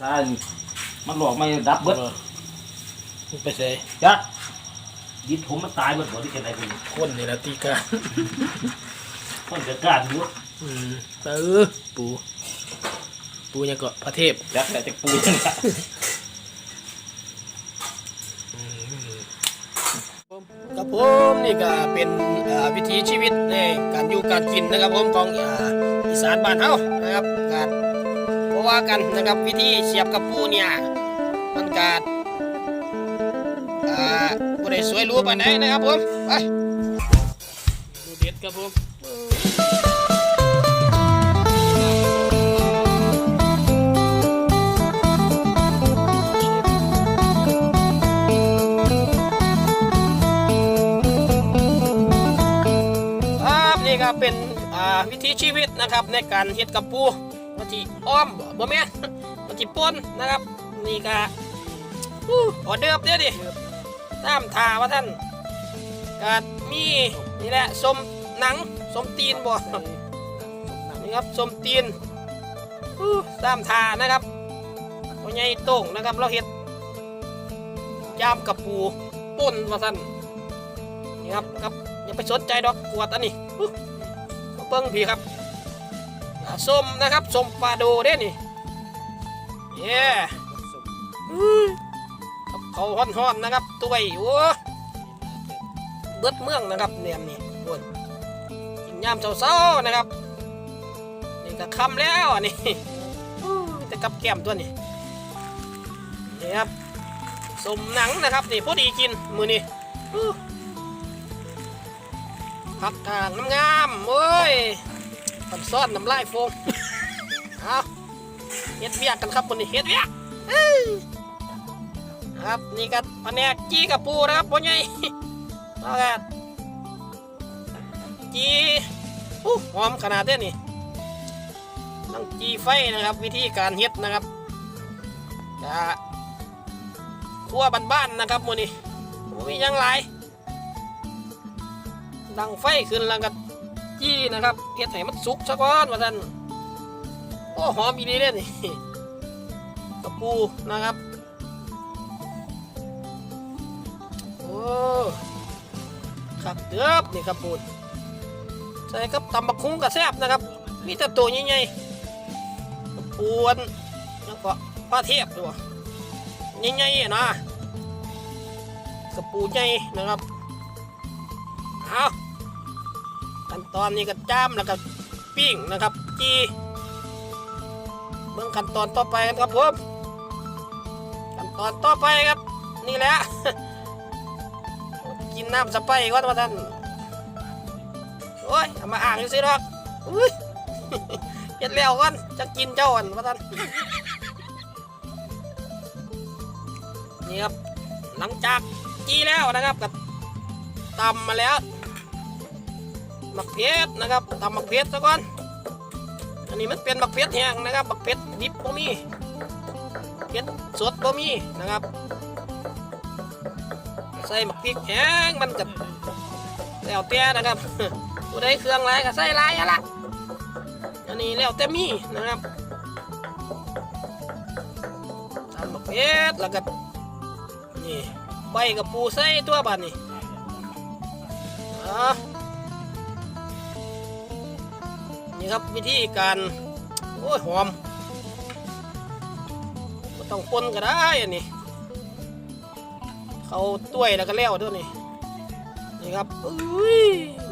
ใช่มันหลอกไม่ดับเบิดมันไปใส่จ้ะยิดผมมันตายเบิดหัวที่เป็นอะไรเป็นคนนี่ละตีการคนจะกล้าอยู่อืมเออปู ปูยังก็พระเทพจักแต่จะปูยังไงครับผมนี่ก็เป็นอ่าวิถีชีวิตในการอยู่การกินนะครับผมของอ่าอีสานบ้านเฮานะครับการเพราะ ว่ากันนะครับวิธีเสียบกับปูเนี่ยมันการอ่าบ่ได้สวยรู้ปานไหนนะครับผมไปดูเด็ดครับผมครับนี่ก็เป็นอ่าวิถีชีวิตนะครับในการเฮ็ดกับปู ที่อ้อมบ่แม่นวันที่ป่นนะครับนี่ก็ออเดิร์ฟเด้อดิตามทาว่าท่านก็มีนี่แหละสมหนังสมตีนบ่นี่ครับสมตีนตามทานะครับพ่อใหญ่โต้งนะครับเราเฮ็ดยามกับปูป่นว่าท่านนี่ครับครับอย่าไปสนใจดอกกวดอันนี้ข้าเบิ่งพี่ครับ ส้มนะครับส้มปลาโดเด้นี่เย้อื้อกับเขาวฮ้อนๆนะครับตัวยโอ้เบิดเมืองนะครับเนี่ยนี่โอ้ยกินยามเช้าๆนะครับนี่ก็คำแล้วอันนี้อู้แต่กับแก้มตัวนี้นี่ครับสมหนังนะครับนี่พอดีกินมือนี้อู้ผักกาดงามๆเว้ย ทำซอสน้ำลายโฟมเอาเฮ็ดเวียกกันครับคนนี้เฮ็ดเวียกเอ้ยครับนี่ก็แผนกจีกับปูนะครับพ่อใหญ่เอากันจีอู้หอมขนาดเนี้นี่ต้องจีไฟนะครับ วิธีการเฮ็ดนะครับจะครัวบ้านๆนะครับมูนี่บ่มีหยังหลายดังไฟขึ้นแล้วก็ จี้นะครับเฮ็ดให้มันสุกซะก่อนว่าท่านโอ้หอมอีดีเด้นี่กระปูนะครับโอ้ครับเดือบนี่ครับปูนใส่กับตำบักคุ้งกับแซบนะครับมีแต่ตัวใหญ่ๆปวนแล้วก็ปลาเทพด้วยใหญ่ๆนะกระปูใหญ่นะครับเอา ขั้นตอนนี้ก็จ้ามแล้วก็ปิ้งนะครับจีเบื้องขั้นตอนต่อไปกันครับผมขั้นตอนต่อไปครับ นี่แหละกินน้ำสไปร์ก่อนว่าท่านโอ้ยมาอ่างอยู่สิหรอกอุ้ยเฮ็ดแล้วก่อนจะกินเจ้าอันว่าท่านนี่ครับหลังจากจีแล้วนะครับกับตำมาแล้ว มักเพชรนะครับตำมักเพชรซะก่อนอันนี้มันเป็นมักเพชรแห้งนะครับมักเพชรดิบบ่มีเพชรสดบ่มีนะครับใส่มักพริกแห้งมันกับแล้วแต่นะครับผู้ใดเครื่องไรก็ใส่ไรล่ะอันนี้แล้วแต่มีนะครับทำมะเพ็ดแล้วก็นี่ใบกับปูใส่ตัวบานนี่อ่ นี่ครับวิธีการโอ้ยหอมต้องปนก็ได้อันนี้เขาต้วยแล้วก็แล้วด้วยนี่นี่ครับอุ้ย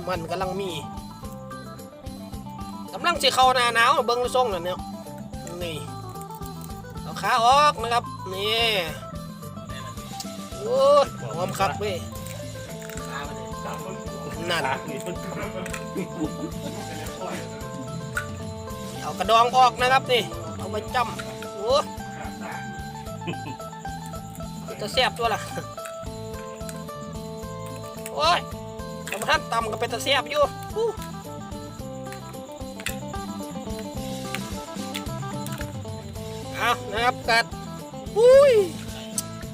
มันกำลังมีกำลังสิเข้าหน้าหนาวเบิ้งทรงแล้วเนี่ยนี่เอาขาออกนะครับนี่โอ้ยหอมคักเว้ยนั่นเอา กระดองออกนะครับนี่เอาไปจำโอ้จะแซ่บตัวล่ะโอ้ยกระทันตำก็เป็นตะแซ่บอยู่อู้เอานะครับกัดอุ้ย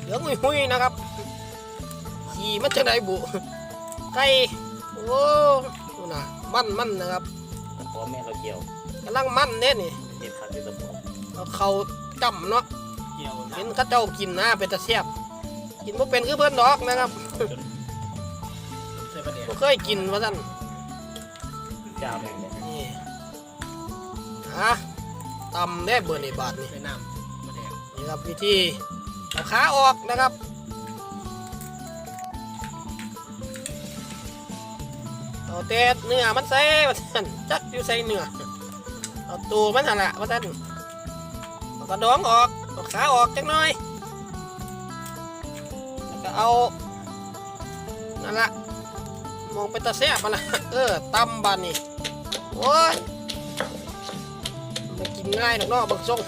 เหลืองหุยๆนะครับขี่มันจะได้บุไก่โอ้นะมันมันนะครับพ่อแม่เราเกี่ยว กำลังมันเนี่ยนี่เห็ดขัดอยู่ตะบอเอาเขาจำเนาะเกี่ยวเห็นเขาเจ้ากินนะเป็นตะเสียบกินบ่เป็นคือเพิ่นดอกนะครับใส่ประเดี๋ยวบ่เคยกินว่าซั่นจ้าแม่งเนี่ยนี่ฮะตำได้เบอร์ในบาทนี่ใส่น้ำประเดี๋ยวนี่ครับวิธีเอาขาออกนะครับเอาแต่เนื้อมันใส่ว่าซั่นจักอยู่ใส่เนื้อ เอาตัวมันหั่นละว่าซั่นเอากระดองออกเอาขาออกจักหน่อยแล้วก็เอานั่นละมองเป็นตาแซ่บมันล่ะเออตำบานนี่โอ้ยมันกินง่ายหรอกนาะบางทรง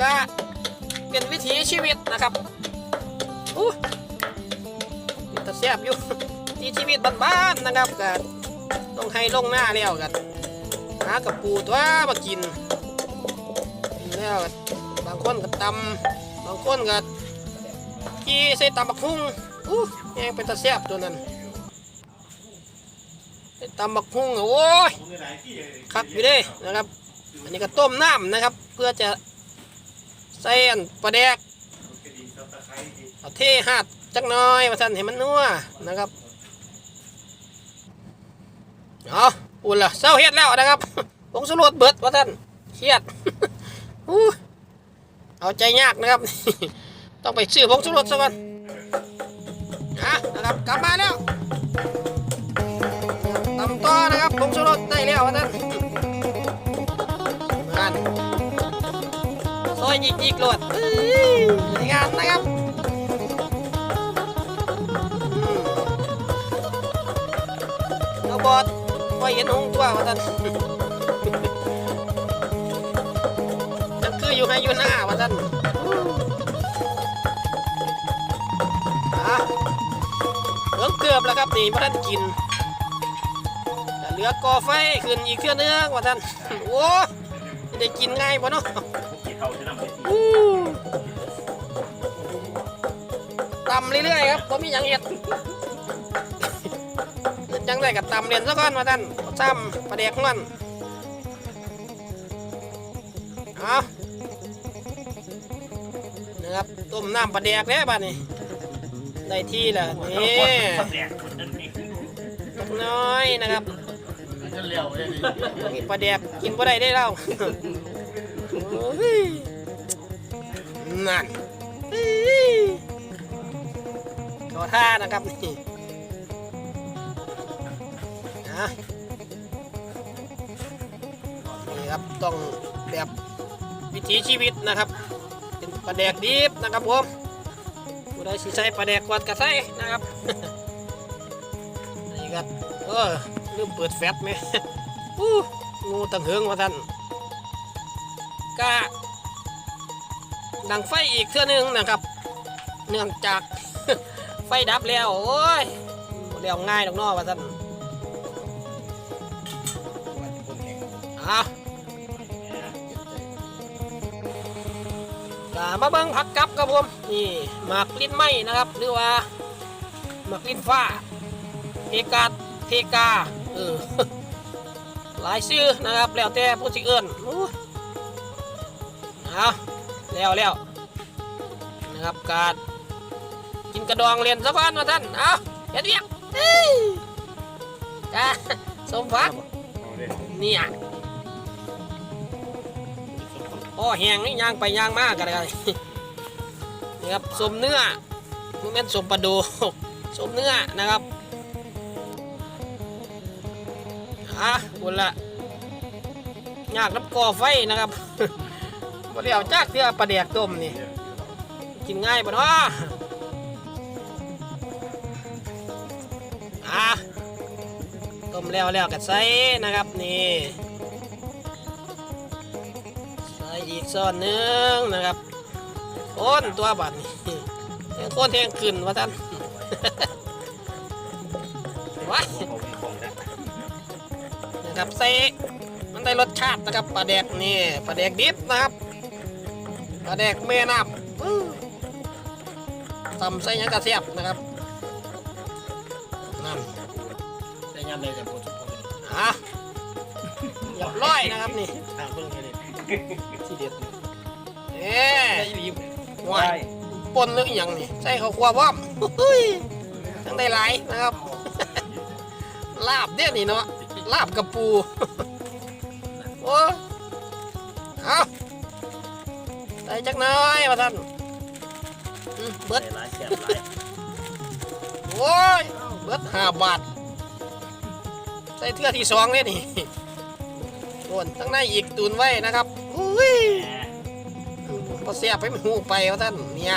ก็เป็นวิถีชีวิตนะครับอู้เป็นตะแซบอยู่วิถีชีวิตบ้านๆนะครับก็ต้ องให้ลงหน้าแล้วกันหากับปูตัวมากินแล้วก็บางคนก็ตำบางคนก็กีใส่ตำบักหุ่งอู้ยังเป็นตะแซบตัวนั้นใส่ตำบักหุ่งโอ้ยคักอยู่เด้นะครับ อันนี้ก็ต้มน้ำนะครับ เพื่อจะใส่อันปลาแดกเอาเทหาดจักหน้อยมาสั่นให้มันนัวนะครับ เอาอุ่นละเศร้าเฮ็ดแล้วนะครับผงสรดเบิดว่าท่านเครียดอู้เอาใจยากนะครับ ต้องไปซื้อผงสรดซะก่อนอะนะครับกลับมาแล้วตำต่อนะครับผงสรดได้แล้วว่าท่านงานซอยยิกยิกๆโหลดยสวยงามนะครับอืมเราบอด พอเห็นหงตัวว่าท่านจังคืออยู่ให้อยู่หน้าว่าท่านอะเหลืองเกือบแล้วครับนี่พระท่านกินเหลือกอไฟขึ้นอีกเครื่องนึงว่าท่านโอ้ได้กินง่ายบ่เนาะต่ำไปที่อู้ตำเรื่อยๆครับผมมีอย่างเห็ด จังได้กับตำเรียนซะก่อนมาท่านซ้ำประเดกของมันเอานะครับต้มน้ำปลาแดกแล้วบ้านนี้ได้ที่แล้วนี่น้อยนะครับจะเลี้ยวเลยนี่มีปลาแดกกินบ่ได้ได้แล้วนั่นขอท่านะครับนี่ นี่ครับต้องแบบวิถีชีวิตนะครับ เป็นปลาแดกดิบนะครับผมผู้ใดสิใช้ปลาแดกกวาดกระใส่นะครับนี่ครับเออลืมเปิดแฟตไหมอู้งูตังเหิงว่าท่านกะดังไฟอีกเทื่อหนึงนะครับ เนื่องจากไฟดับแล้ว โอ้ยบ่แล้วง่ายดอกนอว่าท่าน อะกะมาเบิ่งผักกับครับผมนี่หมากลิ้นไหมนะครับหรือว่าหมากลิ้นฟ้าเพกาเพกาเออหลายชื่อนะครับแล้วแต่ผู้สิเอิ้นอู้เอาแล้วแล้วนะครับการกินกระดองเรียนสักวันมาท่านเอาเฮ็ดเวียกเอ้ยจ้าสมฟักเนี่ย พ่อแหงนี่ย่างไปย่างมากกันเลยนี่ครับสมเนื้อมันเป็นสมปลาดูสมเนื้อนะครับอะคุณละยากน้ำก่อไฟนะครับบ่ได้เอาจากเทื่อปลาแดกต้มนี่กินง่ายปะเนาะอะต้มแล้วแล้วก็ใส่นะครับนี่ อีกซ้อนหนึงนะครับโคนตัวบัดนี่แทงโคนแทงขึ้นว่าท่านว้ายของของนะนะครับใส่มันได้รสชาตินะครับปลาแดกนี่ปลาแดกดิบนะครับปลาแดกแม่น้ำอื้อตำใส่หยังกระเทียบนะครับนั่นใส่ยำเลยแต่ปวดทุกคนอะเรียบร้อยนะครับนี่ทางเพิ่งแค่นี้ ทีเด็ดเอ๊ะได้รีบหวายปนหรืออหยังนี่ใส่เขาคั่วพร้อมเฮ้ยทั้งได้หลายนะครับ ลาบเด้อนี่เนาะลาบกระปูโอ้เอาใส่จักหน้อยมาท่านเบิดโอ้ยเบิดห้าบาท ใส่เทื่อที่สองเลยนี่ โอนทั้งในอีกตุนไว้นะครับอุ้ยแหมพอเสียบไปมันหูไปว่าท่านเนี่ย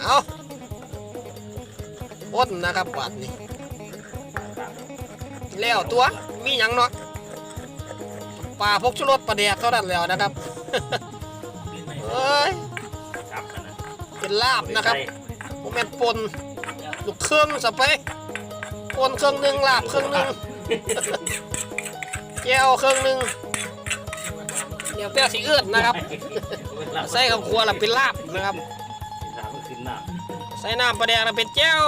เอาอ้นนะครับบาทนี่แล้วตัวมีหยังเนาะปลาพกชุรสปลาแดกเท่านั้นแล้วนะครับเอ้ยเป็นลาบนะครับโมเมนปนลูกเครื่องสไปปนเครื่องหนึ่งลาบเครื่องหนึ่ง แก้วเครื่องหนึ่งเดี๋ยวแต่สีเอื้อนนะครับ ใส่ข้าวคั่วแล้วเป็นลาบนะครับถามมันขึ้นน้ใส่น้ำปลาแดกแล้วเป็นแก้ว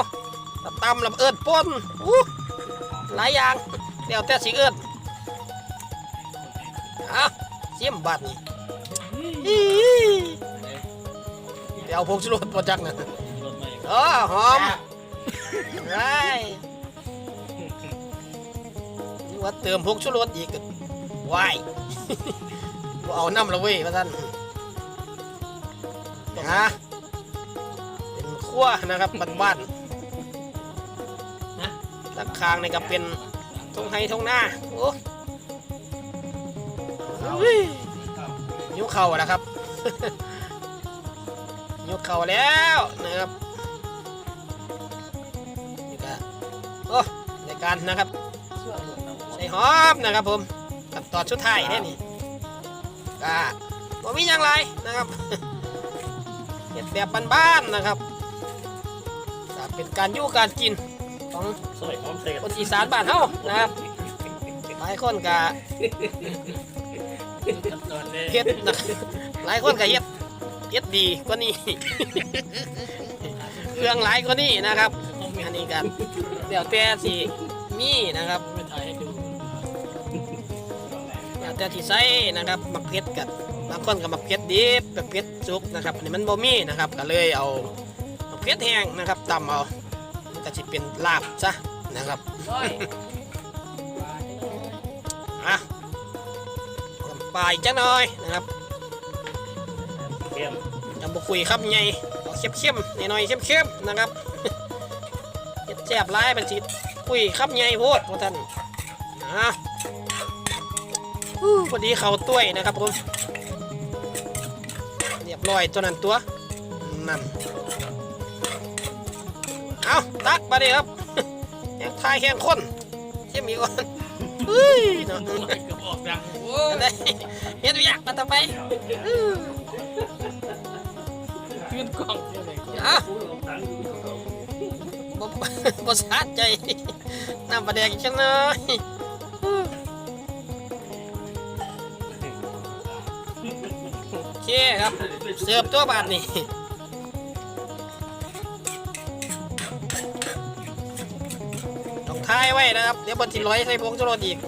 แล้วตำแล้วเอื้อนป่นอู้หลายอย่างเดี๋ยวแต่สีเอื้อนเอาเสียมบัดนี่อี๋เดี๋ยวพงชูรสประจักนะรถไม่เออหอมได้นี่ ว่าเติมพงชูรสอีกก็วายบ่เอาน้ำละเว้ยว่าท่านฮะเป็นขั้วนะครับบ้านๆนะตักคางนี่ก็เป็นทงไฮทงหน้าโอ้อุ้ยยุคเข่าแล้วครับยุคเข่าแล้วนะครับนี่ก็โอ้ในการนะครับใส่ หอมนะครับผมขั้นตอนสุดท้ายเนี่ยนี่ก็บ่มีอย่างไรนะครับเฮ็ดแบบบ้านๆนะครับก็เป็นการอยู่การกินของำซอยหอมใส่คนอีสานบ้านเฮานะครับหลายคนก็ขั้นตอนเลยเฮ็ดนะหลายคนก็เฮ็ดเฮ็ดดีกว่านี้เครื่องหลายกว่านี้นะครับอันนี้กันเดี๋ยวแต่สิมีนะครับ แต่ที่ใส่นะครับมักเผ็ดกันบางคนก็มักเผ็ดดิบแบบเผ็ดสุกนะครับอันนี้มันบ่มีนะครับก็เลยเอามักเผ็ดแห้งนะครับตำเอามันก็สิเป็นลาบซะนะครับอะปลายจังหน่อยนะครับเข้มจะบุคุยครับไงเอาเข้มๆหน่อยๆเข้มๆนะครับเฮ็ดแซ่บร้ายเป็นสิคุยครับไงโพดพวกท่านอะอู้ พอดีเขาต้วยนะครับผมเรียบร้อยตัวนั้นตัวนั่นเอาตักมาดิครับแห้งทายแห้งข้นเข้มอีกก่อนเฮ้ยเนาะกระบอกดังโอ้อันใดเฮ็ดอยากมาต่อไปอื้อขึ้นกล้องเท่าไหร่ก็อะพูดกับตังค์อยู่เขาบ่บ่สะใจน้ำปลาแดกอีกจังเลย คครับ เสิร์ฟตัวบาทนี่ต้องทายไว้นะครับ เดี๋ยวบนทีร้อยใส่พวงจุรสอีก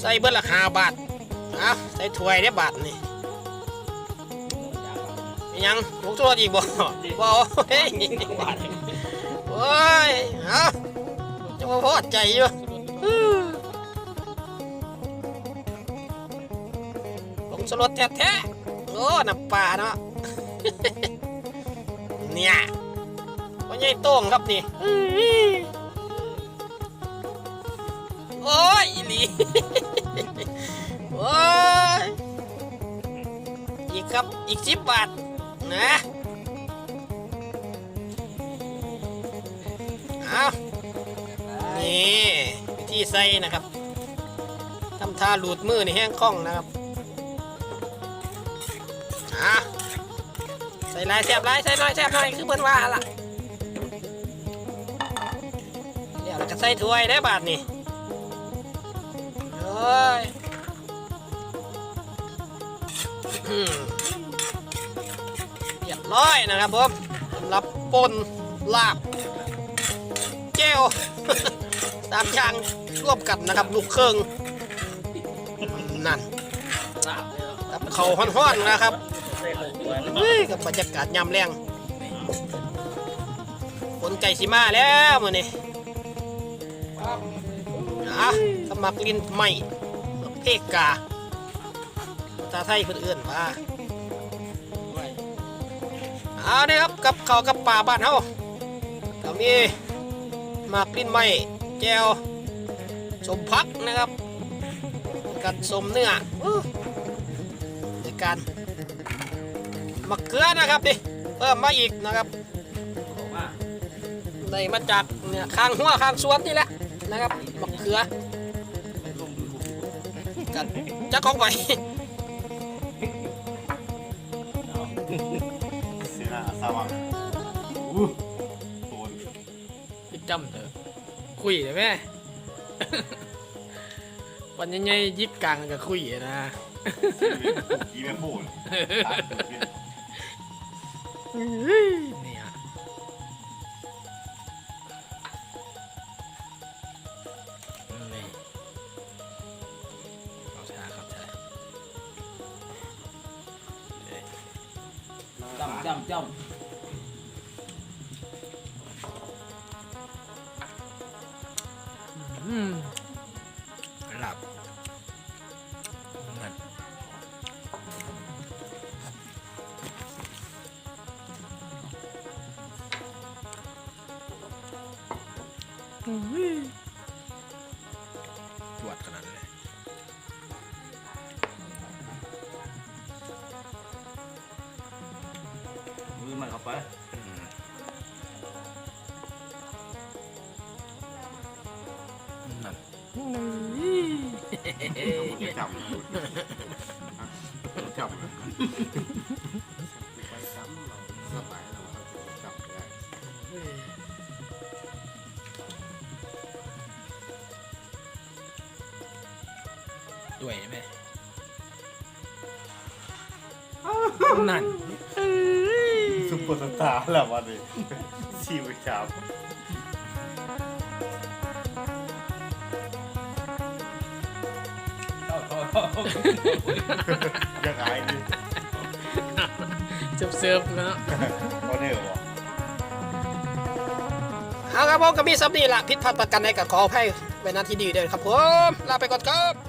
ใส่เบิ้ลละห้าบาทเอาใส่ถ้วยได้บาทนี่ยังพวงจุรสอีกบ่บ่เอาเฮ้ยโอ้ยเอาจะมาพอใจอยู่ ผงสลดแท้ๆโอ้น้ำปลาเนาะเนี่ยว่าใหญ่โต้งครับนี่อื้อโอ้ยอีหลีโอ้ยอีกครับอีกสิบบาทนะเอานี่วิธีใส่นะครับทำท่าหลุดมือในแห้งคล่องนะครับ ส่ลายแซบลายใส่น้อยแซบน้อยคือเพิ่นว่าล่ะเดี๋ยวเราจะใส่ถ้วยได้บาทนี่โอ้ยเรียบร้อยนะครับผมรับปนลาบแก้วสามอย่างร่วมกันนะครับลูกเครื่องนั่นลาบเลยเหรอกับเขาวฮ้อนๆนะครับ ใส่หกตัวเฮ้ยกับบรรยากาศยามแรงฝนไก่สิมาแล้วมื้อนี้อะสมัครลินใหม่เพกาภาษาไทยเพิ่นเอื้อนว่าเอาเด้อครับกับเขากับป่าบ้านเฮาก็มีมากลิ้นไม้แจวสมพักนะครับกัดสมเนื้ออู้ในการ มะเขือนะครับดิเพิ่มมาอีกนะครับบอกว่าได้มาจากเนี่ยข้างหัวข้างสวนนี่แหละนะครับมะเขือลงดูกันจะของไหวเสียหน้าสว่างอู้โดนพี่จำเถอะคุยเลยแม่วันยังไงยิบกลางกับคุยอะนะกีแม่พูด นี่ยนี่เอาชนะครับชนะจ้ำจ้ำจ้ำ ปวดขนาดนั้นเลยำมือมันเข้าไปนั่นจับจับ ด้วยไหมนั่นซุปเปอร์สตาร์แล้ววันนี้ชีวิตจับเข้าเข้าเข้ายังไงดิเซิร์ฟเซิร์ฟนะพอเนอร์วะเอาครับผมก็มีซับนี่ละพิษพัดประกันให้กับขออภัยไว้หนาที่ดีเด้อครับผม ลาไปก่อนครับ